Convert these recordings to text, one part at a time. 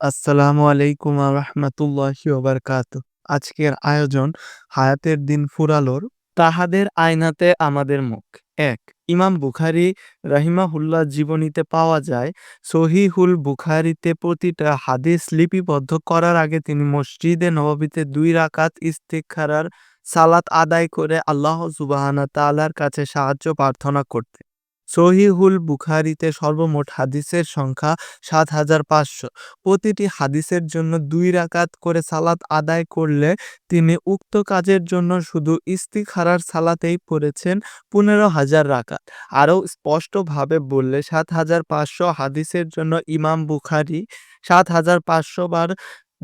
আসসালামু আলাইকুম রহমতুল্লাহি ওবরকাত আজকের আয়োজন হায়াতের দিন ফুরালোর তাহাদের আয়নাতে আমাদের মুখ। এক, ইমাম বুখারি রাহিমাহুল্লাহ জীবনীতে পাওয়া যায়, সহিহুল বুখারিতে প্রতিটা হাদিস লিপিবদ্ধ করার আগে তিনি মসজিদে নববীতে দুই রাকাত ইস্তেখারার সালাত আদায় করে আল্লাহ সুবাহানা তালার কাছে সাহায্য প্রার্থনা করতেন। সহিহুল বুখারিতে সর্বমোট হাদিসের সংখ্যা সাত হাজার পাঁচশো। প্রতিটি হাদিসের জন্য দুই রাকাত করে সালাত আদায় করলে তিনি উক্ত কাজের জন্য শুধু ইস্তিখারার সালাতেই পড়েছেন পনেরো হাজার রাকাত। আরও স্পষ্টভাবে বললে সাত হাজার পাঁচশো হাদিসের জন্য ইমাম বুখারি সাত হাজার পাঁচশো বার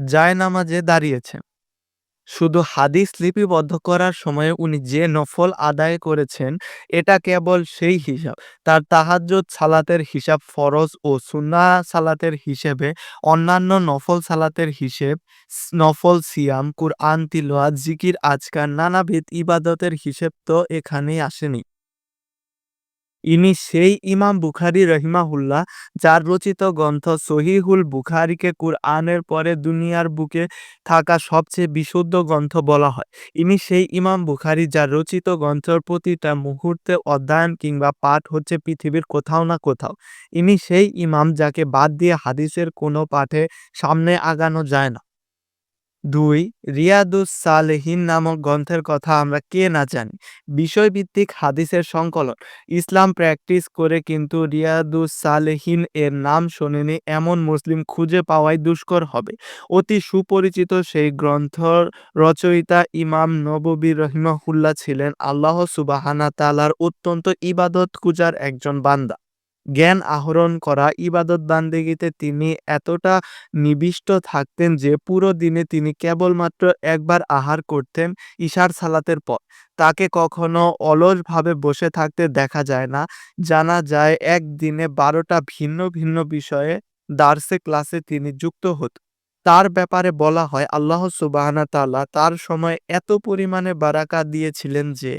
জায়নামাজে দাঁড়িয়েছেন। শুধু হাদিস লিপিবদ্ধ করার সময়ে উনি যে নফল আদায় করেছেন, এটা কেবল সেই হিসাব। তার তাহাজ্জুদ সালাতের হিসাব ফরজ ও সুন্না সালাতের হিসেবে, অন্যান্য নফল সালাতের হিসেব নফল সিয়াম, কুরআন তিলোয়া জিকির, আজকার, নানাবিধ ইবাদতের হিসেব তো এখানেই আসেনি। ইনি সেই ইমাম বুখারি রহিমাহুল্লাহ, যার রচিত গ্রন্থ সহিহুল বুখারিকে কুরআনের পরে দুনিয়ার বুকে থাকা সবচেয়ে বিশুদ্ধ গ্রন্থ বলা হয়। ইনি সেই ইমাম বুখারি, যার রচিত গ্রন্থের প্রতিটা মুহূর্তে অধ্যয়ন কিংবা পাঠ হচ্ছে পৃথিবীর কোথাও না কোথাও। ইনি সেই ইমাম যাকে বাদ দিয়ে হাদিসের কোনো পাঠে সামনে আগানো যায় না। দুই, রিয়াদুস সালেহিন নামক গ্রন্থের কথা আমরা কে না জানি। বিষয়ভিত্তিক হাদিসের সংকলন। ইসলাম প্র্যাকটিস করে কিন্তু রিয়াদুস সালেহিন এর নাম শোনেনি, এমন মুসলিম খুঁজে পাওয়াই দুষ্কর হবে। অতি সুপরিচিত সেই গ্রন্থর রচয়িতা ইমাম নববী রহিমাহুল্লাহ ছিলেন আল্লাহ সুবাহানা তালার অত্যন্ত ইবাদত কুজার একজন বান্দা। জ্ঞান আহরণ করা, ইবাদত বান্দেগিতে তিনি এতটা নিবিষ্ট থাকতেন যে পুরো দিনে তিনি কেবলমাত্র একবার আহার করতেন ইশার সালাতের পর। তাকে কখনো অলসভাবে বসে থাকতে দেখা যায় না। জানা যায়, একদিনে বারোটা ভিন্ন ভিন্ন বিষয়ে দার্সে ক্লাসে তিনি যুক্ত হতো। তার ব্যাপারে বলা হয়, আল্লাহ সুবাহানা তাআলা তার সময় এত পরিমাণে বারাকা দিয়েছিলেন যে,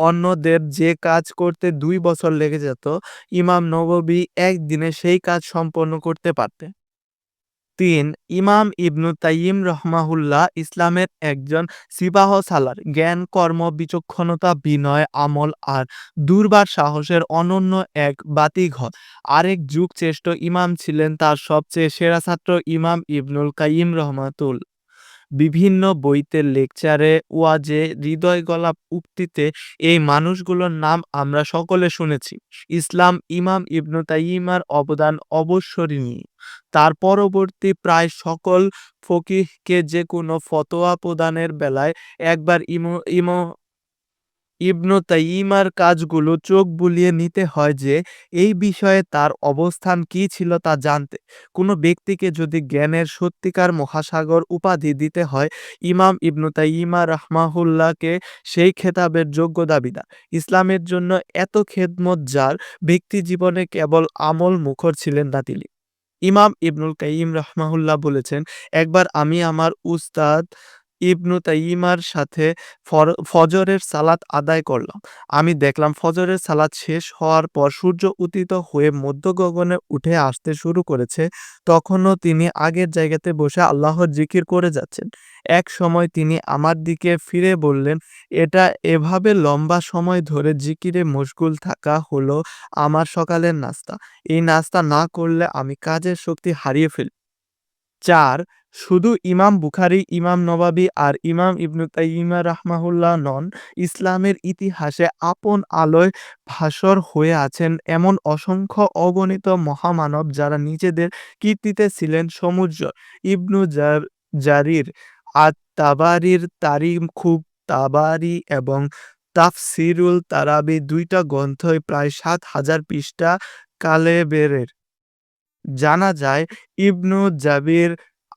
অন্যদের যে কাজ করতে দুই বছর লেগে যেত, ইমাম নববী একদিনে সেই কাজ সম্পন্ন করতে পারতেন। তিন ইমাম ইবনু তাইম রহমাহুল্লাহ ইসলামের একজন সিপাহ সালার জ্ঞান, কর্ম, বিচক্ষণতা, বিনয়, আমল আর দুর্বার সাহসের অনন্য এক বাতিঘর। আরেক যুগ চেষ্ট ইমাম ছিলেন তার সবচেয়ে সেরা ছাত্র ইমাম ইবনুল কাইম রহমাতুল। বিভিন্ন বইতে লেকচারে ওয়াজে হৃদয় গলাপ উক্তিতে এই মানুষগুলোর নাম আমরা সকলে শুনেছি। ইসলাম ইমাম ইবনু তাইমার অবদান অবসরণীয়। তার পরবর্তী প্রায় সকল ফকিহকে যে কোনো ফতোয়া প্রদানের বেলায় একবার ইমো ইমো ইবনু তাইমার কাজগুলো চোখ বুলিয়ে নিতে হয় যে, এই বিষয়ে তার অবস্থান কি ছিল তা জানতে। কোনো ব্যক্তিকে যদি জ্ঞানের সত্যিকার মহাসাগর উপাধি দিতে হয়, ইমাম ইবনু তাইমা রাহমাহুল্লাহকে সেই খেতাবের যোগ্য দাবিদার। ইসলামের জন্য এত খেদমত যার, ব্যক্তি জীবনে কেবল আমল মুখর ছিলেন না তিনি। ইমাম ইবনুল কাইম রহমাহুল্লাহ বলেছেন, একবার আমি আমার উস্তাদ ইবনু তাইমার সাথে ফজরের সালাত আদায় করলাম। আমি দেখলাম ফজরের সালাত শেষ হওয়ার পর সূর্য উদিত হয়ে মধ্য গগনে উঠে আসতে শুরু করেছে। তখনও তিনি আগের জায়গাতে বসে আল্লাহর জিকির করে যাচ্ছেন। এক সময় তিনি আমার দিকে ফিরে বললেন, এটা এভাবে লম্বা সময় ধরে জিকিরে মশগুল থাকা হলো আমার সকালের নাস্তা। এই নাস্তা না করলে আমি কাজের শক্তি হারিয়ে ফেলি। চার, শুধু ইমাম বুখারি, ইমাম নবাবী আর ইমাম ইবনু তাইমিয়া রাহমাহুল্লাহ নন, ইসলামের ইতিহাসে আপন আলোয় ভাস্বর হয়ে আছেন এমন অসংখ্য অগণিত মহামানব যারা নিজেদের কীর্তিতে ছিলেন সমুজ্জ্ব ইবনু জারির আর তাবারির তারিম খুব তাবারি এবং তাফসিরুল তারাবি দুইটা গ্রন্থই প্রায় সাত হাজার পৃষ্ঠা কালেবেরের। জানা যায়, ইবনু জাবির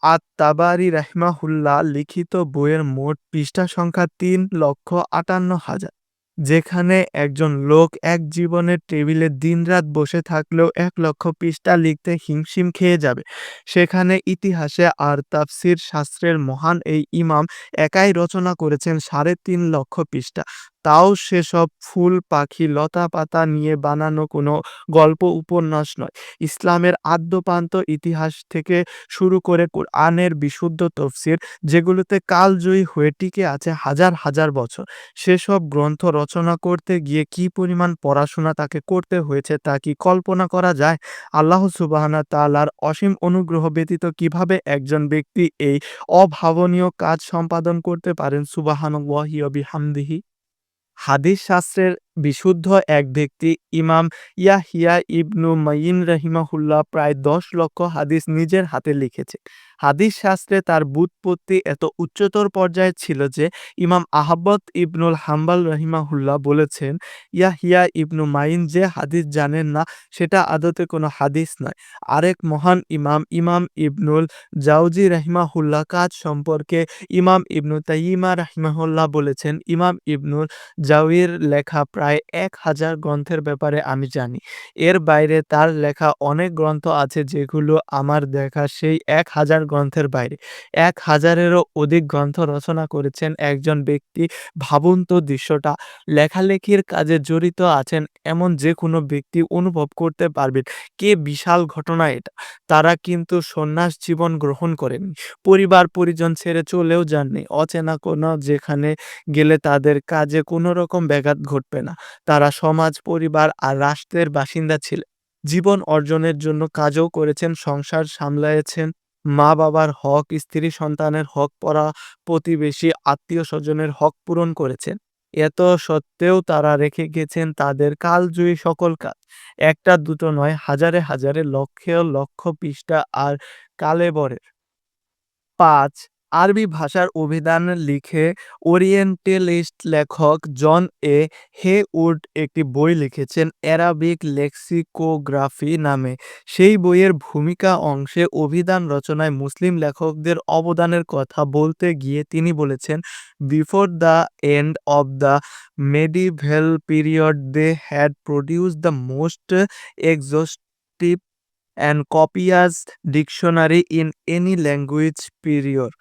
আত-তাবারি রাহিমাহুল্লাহ লিখিত বইয়ের মোট পৃষ্ঠা সংখ্যা তিন লক্ষ আটান্ন হাজার, যেখানে একজন লোক এক জীবনের টেবিলে দিনরাত বসে থাকলেও এক লক্ষ পৃষ্ঠা লিখতে হিমশিম খেয়ে যাবে। সেখানে ইতিহাসে আর তাফসির শাস্ত্রের মহান এই ইমাম একাই রচনা করেছেন সাড়ে তিন লক্ষ পৃষ্ঠা। তাও সেসব ফুল, পাখি, লতা-পাতা নিয়ে বানানো কোনো গল্প উপন্যাস নয়। ইসলামের আদ্যোপান্ত ইতিহাস থেকে শুরু করে কোরআনের বিশুদ্ধ তফসির যেগুলোতে কালজয়ী হয়ে টিকে আছে হাজার হাজার বছর সেসব গ্রন্থ রচনা করতে গিয়ে কি পরিমাণ পড়াশোনা তাকে করতে হয়েছে তা কি কল্পনা করা যায়? আল্লাহ সুবাহানা তালার অসীম অনুগ্রহ ব্যতীত কীভাবে একজন ব্যক্তি এই অভাবনীয় কাজ সম্পাদন করতে পারেন? সুবাহান ওয়াহিয়বি হামদিহি হাদিস শাস্ত্রের বিশুদ্ধ এক ব্যক্তি ইমাম ইয়াহিয়া ইবনু মাইন রহিমাহুল্লাহ প্রায় দশ লক্ষ হাদিস নিজের হাতে লিখেছে। হাদিস শাস্ত্রে তার বুৎপত্তি এত উচ্চতর পর্যায়ে ছিল যে ইমাম আহাবত ইবনুল হাম্বাল রহিমাহুল্লাহ বলেছেন, ইয়াহিয়া ইবনু মাইন যে হাদিস জানেন না, সেটা আদতে কোনো হাদিস নয়। আরেক মহান ইমাম ইমাম ইবনুল জাউজি রহিমাহুল্লাহ কাজ সম্পর্কে ইমাম ইবনু তাইমা রহিমাহুল্লাহ বলেছেন, ইমাম ইবনুল জাউইর লেখা প্রায় এক হাজার গ্রন্থের ব্যাপারে আমি জানি। এর বাইরে তার লেখা অনেক গ্রন্থ আছে যেগুলো আমার দেখা সেই এক হাজার গ্রন্থের বাইরে। এক হাজারেরও অধিক গ্রন্থ রচনা করেছেন একজন ব্যক্তি, ভাবুন তো দৃশ্যটা। লেখালেখির কাজে জড়িত আছেন এমন যে কোনো ব্যক্তি অনুভব করতে পারবেন। কে বিশাল ঘটনা এটা? তারা কিন্তু সন্ন্যাস জীবন গ্রহণ করেন। পরিবার পরিজন ছেড়ে চলেও যাননি। অচেনা কোনো যেখানে গেলে তাদের কাজে কোনো রকম ব্যাঘাত ঘটবে না। তারা সমাজ, পরিবার আর রাষ্ট্রের বাসিন্দা ছিলেন জীবন অর্জনের জন্য কাজও করেছেন, সংসার সামলাইয়েছেন মা বাবার হক, স্ত্রী সন্তানের হক পড়া প্রতিবেশী, আত্মীয় স্বজনের হক পূরণ করেছেন। এত সত্ত্বেও তারা রেখে গেছেন তাদের কালজয়ী সকল কাজ। একটা দুটো নয়, হাজারে হাজারে লক্ষে লক্ষ পৃষ্ঠা আর কালেবরের। পাঁচ আরবি ভাষার অভিধান লিখে ওরিয়েন্টালিস্ট লেখক জন এ হে উড একটি বই লিখেছেন অ্যারাবিক লেক্সিকোগ্রাফি নামে সেই বইয়ের ভূমিকা অংশে অভিধান রচনায় মুসলিম লেখকদের অবদানের কথা বলতে গিয়ে তিনি বলেছেন, before the end of the medieval period they had produce the most exhaustive and copious dictionary in any language period.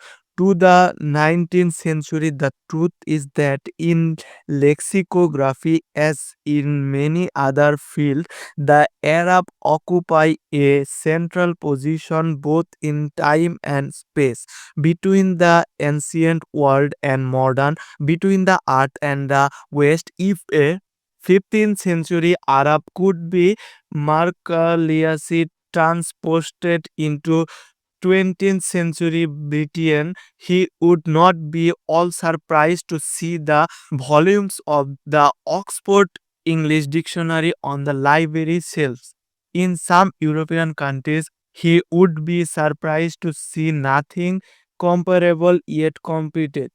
To the 19th century, the truth is that in lexicography, as in many other fields, the Arab occupy a central position both in time and space, between the ancient world and modern, between the earth and the west. If a 15th century Arab could be miraculously transported into 20th century Britain, he would not be all surprised to see the volumes of the Oxford English Dictionary on the library shelves. In some European countries, he would be surprised to see nothing comparable yet competed.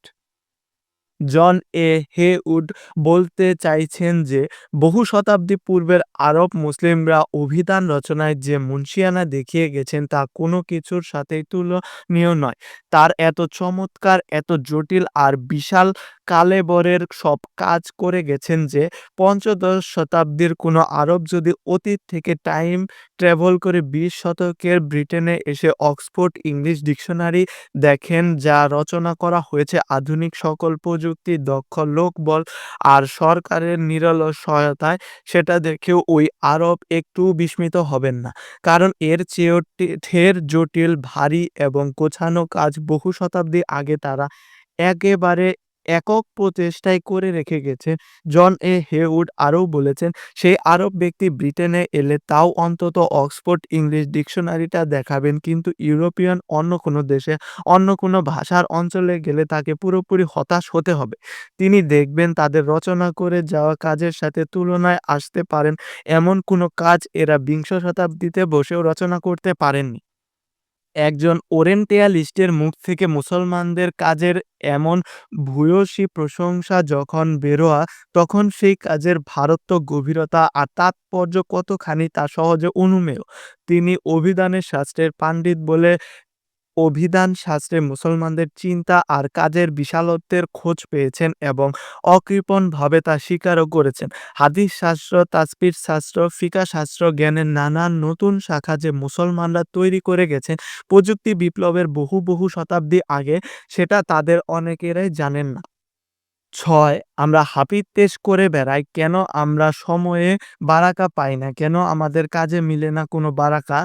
John A Haywood বলতে চাইছেন যে, বহু শতাব্দী পূর্বের আরব মুসলিমরা অভিধান রচনায় যে মুন্সিয়ানা দেখিয়ে গেছেন তা কোনো কিছুর সাথেই তুলনীয় নয়। তার এত চমৎকার, এত জটিল আর বিশাল কালেবরের সব কাজ করে গেছেন যে, পঞ্চদশ শতাব্দীর কোনো আরব যদি অতীত থেকে টাইম ট্রাভেল করে বিশ শতকের ব্রিটেনে এসে অক্সফোর্ড ইংলিশ ডিকশনারি দেখেন, যা রচনা করা হয়েছে আধুনিক সকল প্রযুক্তি, দক্ষ লোকবল আর সরকারের নিরলস সহায়তায় সেটা দেখেও ওই আরব একটু বিস্মিত হবেন না। কারণ এর চেয়েও ঢের জটিল, ভারী এবং গোছানো কাজ বহু শতাব্দী আগে তারা একেবারে একক প্রচেষ্টায় করে রেখে গেছে। জন এ হেউড আরও বলেছেন, সেই আরব ব্যক্তি ব্রিটেনে এলে তাও অন্তত অক্সফোর্ড ইংলিশ ডিকশনারিটা দেখাবেন, কিন্তু ইউরোপিয়ান অন্য কোনো দেশে, অন্য কোনো ভাষার অঞ্চলে গেলে তাকে পুরোপুরি হতাশ হতে হবে। তিনি দেখবেন তাদের রচনা করে যাওয়া কাজের সাথে তুলনায় আসতে পারেন, এমন কোনো কাজ এরা বিংশ শতাব্দীতে বসেও রচনা করতে পারেননি। একজন ওরেন্টেয়ালিস্টের মুখ থেকে মুসলমানদের কাজের এমন ভূয়সী প্রশংসা যখন বেরোয়া, তখন সেই কাজের ভারত্ব, গভীরতা আর তাৎপর্য কতখানি তা সহজে অনুমেয়? তিনি অভিধানের শাস্ত্রের পাণ্ডিত বলে অভিধান শাস্ত্রে মুসলমানদের চিন্তা আর কাজের বিশালত্বের খোঁজ পেয়েছেন এবং অকৃপণভাবে তা স্বীকারও করেছেন। হাদিস শাস্ত্র তাসপির শাস্ত্র, ফিকা শাস্ত্র জ্ঞানের নানান নতুন শাখা যে মুসলমানরা তৈরি করে গেছেন, প্রযুক্তি বিপ্লবের বহু বহু শতাব্দী আগে, সেটা তাদের অনেকেরাই জানেন না। ছয় আমরা তেজ করে বেড়াই, কেন আমরা সময়ে বারাকা পাই না? কেন আমাদের কাজে মিলে না কোনো বারাকা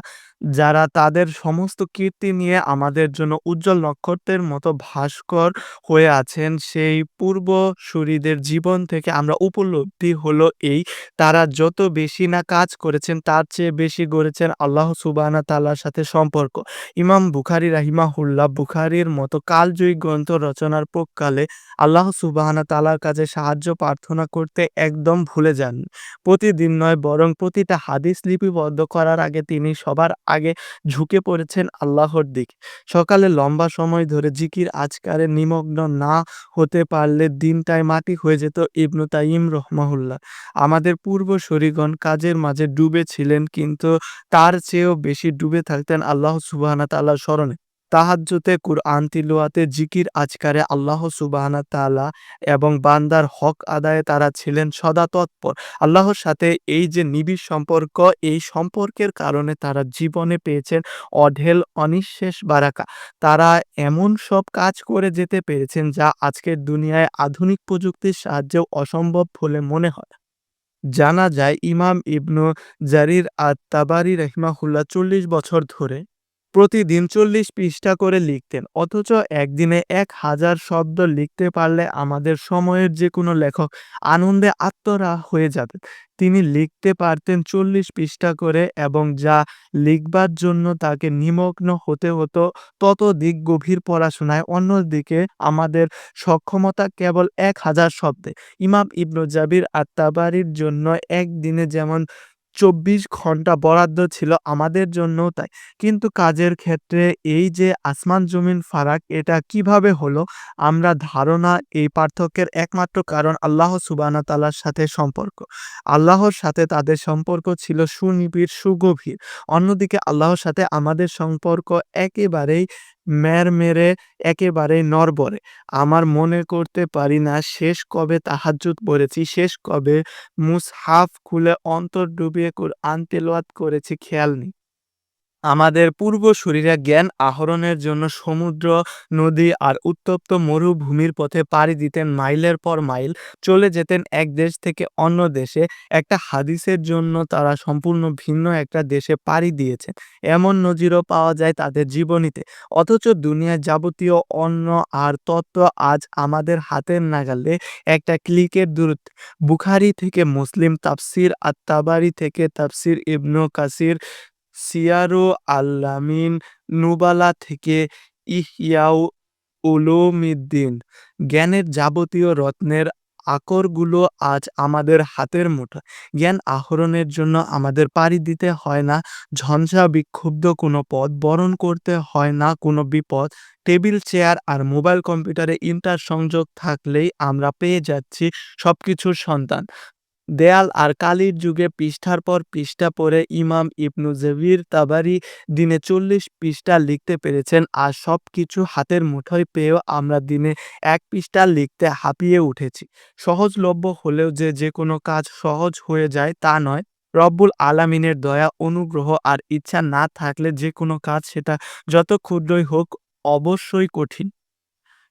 যারা তাদের সমস্ত কীর্তি নিয়ে আমাদের জন্য উজ্জ্বল নক্ষত্রের মতো ভাস্কর হয়ে আছেন? সেই পূর্বসূরীদের জীবন থেকে আমরা উপলব্ধি হলো এই, তারা যত বেশি না কাজ করেছেন, তার চেয়ে বেশি গড়েছেন আল্লাহ সুবাহানা তাল্লার সাথে সম্পর্ক। ইমাম বুখারি রাহিমাহুল্লাহ বুখারির মতো কালজয়ী গ্রন্থ রচনার পক্ষকালে আল্লাহ সুবাহানা তালার কাছে সাহায্য প্রার্থনা করতে একদম ভুলে যান। প্রতিদিন নয়, বরং প্রতিটা হাদিস লিপিবদ্ধ করার আগে তিনি সবার আগে ঝুঁকে পড়েছেন আল্লাহর দিক। সকালে লম্বা সময় ধরে জিকির, আজকারে নিমগ্ন না হতে পারলে দিনটায় মাটি হয়ে যেত ইবনু তাইম রহমাহুল্লাহ। আমাদের পূর্বসরীগণ কাজের মাঝে ডুবে ছিলেন কিন্তু তার চেয়েও বেশি ডুবে থাকতেন আল্লাহ সুবাহানা তাল্লাহ স্মরণে। তাহাজ্জুতে কুরআন তিলওয়াতে জিকির আজকারে আল্লাহ সুবাহানা তালা এবং বান্দার হক আদায়ে তারা ছিলেন সদা তৎপর। আল্লাহর সাথে এই যে নিবিড় সম্পর্ক, এই সম্পর্কের কারণে তারা জীবনে পেয়েছেন অঢেল অনিঃশেষ বারাকা। তারা এমন সব কাজ করে যেতে পেরেছেন যা আজকের দুনিয়ায় আধুনিক প্রযুক্তির সাহায্যেও অসম্ভব বলে মনে হয়। জানা যায়, ইমাম ইবনু জারির আত তাবারি রহিমাহুল্লাহ চল্লিশ বছর ধরে প্রতিদিন চল্লিশ পৃষ্ঠা করে লিখতেন, অথচ একদিনে এক হাজার শব্দ লিখতে পারলে আমাদের সময়ের যে কোনো লেখক আনন্দে আত্মরা হয়ে যাবে তিনি লিখতে পারতেন চল্লিশ পৃষ্ঠা করে এবং যা লিখবার জন্য তাকে নিমগ্ন হতে হতো, তত দিক গভীর পড়াশোনায়। অন্যদিকে আমাদের সক্ষমতা কেবল এক হাজার শব্দে। ইমাম ইবনু জাবির আত্মাবারির জন্য একদিনে যেমন চব্বিশ ঘণ্টা বরাদ্দ ছিল আমাদের জন্যও তাই। কিন্তু কাজের ক্ষেত্রে এই যে আসমান জমিন ফারাক, এটা কীভাবে হলো? আমরা ধারণা এই পার্থক্যের একমাত্র কারণ আল্লাহ সুবানা তালার সাথে সম্পর্ক। আল্লাহর সাথে তাদের সম্পর্ক ছিল সুনিবিড়, সুগভীর। অন্যদিকে আল্লাহর সাথে আমাদের সম্পর্ক একেবারেই মের মেরে একেবারেই নরবরে আমার মনে করতে পারি না, শেষ কবে তাহাজ্জুদ পড়েছি, শেষ কবে মুসহাফ খুলে অন্তর ডুবিয়ে কোরআন তেলাওয়াত করেছি, খেয়াল নেই। আমাদের পূর্বসূরীরা জ্ঞান আহরণের জন্য সমুদ্র, নদী আর উত্তপ্ত মরুভূমির পথে পাড়ি দিতেন মাইলের পর মাইল। চলে যেতেন এক দেশ থেকে অন্য দেশে। একটা হাদিসের জন্য তারা সম্পূর্ণ ভিন্ন একটা দেশে পাড়ি দিয়েছেন। এমন নজিরও পাওয়া যায় তাদের জীবনীতে। অথচ দুনিয়ার যাবতীয় অন্য আর তত্ত্ব আজ আমাদের হাতের নাগালে একটা ক্লিকের দূরত্ব। বুখারি থেকে মুসলিম তাফসির আত্মাবারি থেকে তাফসির ইবনু কাসির সিয়ারু আল্লামিন নুবালা থেকে ইহিয়াউ উলুমিদ্দিন জ্ঞানের যাবতীয় রত্নের আকরগুলো আজ আমাদের হাতের মুঠো। জ্ঞান আহরণের জন্য আমাদের পাড়ি দিতে হয় না, ঝঞ্ঝা বিক্ষুব্ধ কোনো পথ বরণ করতে হয় না, কোনো বিপদ। টেবিল, চেয়ার আর মোবাইল কম্পিউটারে ইন্টার সংযোগ থাকলেই আমরা পেয়ে যাচ্ছি সব কিছুর সন্তান দেয়াল আর কালির যুগে পৃষ্ঠার পর পৃষ্ঠা পড়ে ইমাম ইবনু জেভির তাবারি দিনে চল্লিশ পৃষ্ঠা লিখতে পেরেছেন আর সব কিছু হাতের মুঠোয় পেয়েও আমরা দিনে এক পৃষ্ঠা লিখতে হাঁপিয়ে উঠেছি। সহজলভ্য হলেও যে যে কোনো কাজ সহজ হয়ে যায় তা নয়। রব্বুল আলামিনের দয়া, অনুগ্রহ আর ইচ্ছা না থাকলে যে কোনো কাজ সেটা যত ক্ষুদ্রই হোক অবশ্যই কঠিন।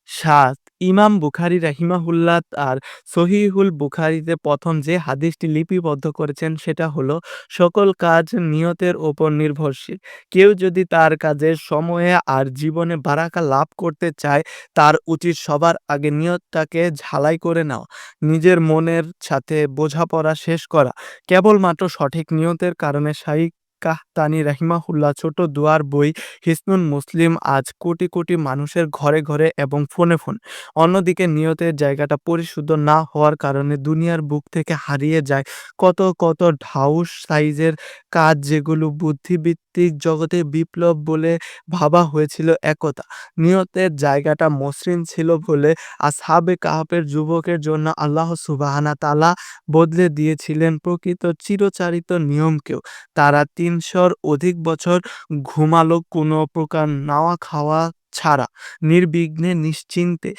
সাত ইমাম বুখারি রাহিমাহুল্লাহ আর সহিহুল বুখারিতে প্রথম যে হাদিসটি লিপিবদ্ধ করেছেন সেটা হলো, সকল কাজ নিয়তের ওপর নির্ভরশীল। কেউ যদি তার কাজের সময়ে আর জীবনে বারাকা লাভ করতে চায়, তার উচিত সবার আগে নিয়তটাকে ঝালাই করে নেওয়া। নিজের মনের সাথে বোঝাপড়া শেষ করা। কেবলমাত্র সঠিক নিয়তের কারণে সাহিক কাহতানি রাহিমাহুল্লাহ, ছোট দুয়ার বই হিসনুন মুসলিম আজ কোটি কোটি মানুষের ঘরে ঘরে এবং ফোনে ফোন। অন্যদিকে নিয়তের জায়গাটা পরিশুদ্ধ না হওয়ার কারণে দুনিয়ার বুক থেকে হারিয়ে যায় কত কত ঢাউস সাইজের কাজ যেগুলো বুদ্ধিভিত্তিক জগতে বিপ্লব বলে ভাবা হয়েছিল একতা। নিয়তের জায়গাটা মসৃণ ছিল বলে আসহাবে কাহাপের যুবকের জন্য আল্লাহ সুবাহানা তালা বদলে দিয়েছিলেন প্রকৃত চিরচারিত নিয়মকেও। তারা তিনশোর অধিক বছর ঘুমালো কোনো প্রকার নাওয়া খাওয়া ছাড়া। নির্বিঘ্নে নিশ্চিন্তে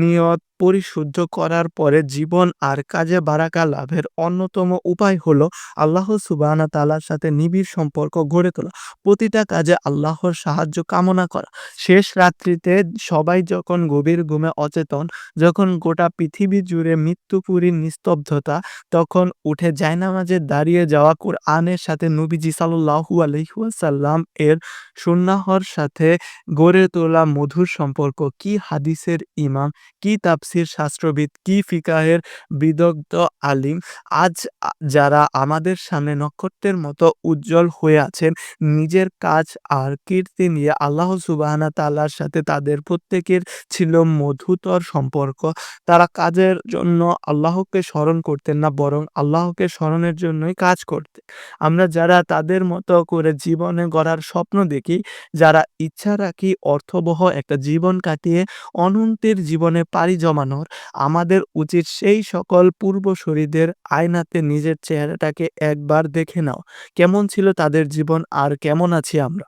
নিয়ত পরিশুদ্ধ করার পরে জীবন আর কাজে বারাকা লাভের অন্যতম উপায় হলো আল্লাহ সুবহানাহু তালার সাথে নিবিড় সম্পর্ক গড়ে তোলা। প্রতিটা কাজে আল্লাহর সাহায্য কামনা করা। শেষ রাত্রিতে সবাই যখন গভীর ঘুমে অচেতন, যখন গোটা পৃথিবী জুড়ে মৃত্যুপুরীর নিস্তব্ধতা, তখন উঠে জায়নামাজে দাঁড়িয়ে যাওয়া কোরআনের সাথে নবীজি সাল্লাল্লাহু আলাইহি ওয়াসাল্লাম এর সুন্নাহর সাথে গড়ে তোলা মধুর সম্পর্ক। কি হাদিসের ইমাম, কি তাফসির শাস্ত্রবিদ কি ফিকাহের বিদগ্ধ আলিম? আজ যারা আমাদের সামনে নক্ষত্রের মতো উজ্জ্বল হয়ে আছেন, নিজের কাজ আর কীর্তি নিয়ে আল্লাহ সুবাহানা তাআলার সাথে তাদের প্রত্যেকের ছিল মধুতর সম্পর্ক। তারা কাজের জন্য আল্লাহকে স্মরণ করতেন না, বরং আল্লাহকে স্মরণের জন্যই কাজ করতে আমরা যারা তাদের মতো করে জীবনে গড়ার স্বপ্ন দেখি, যারা ইচ্ছা রাখি অর্থবহ একটা জীবন কাটিয়ে অনন্তের জীবনে পাড়ি জমানোর আমাদের উচিত সেই সকল পূর্বসূরীদের আয়নাতে নিজের চেহারাটাকে একবার দেখে নাও। কেমন ছিল তাদের জীবন আর কেমন আছি আমরা?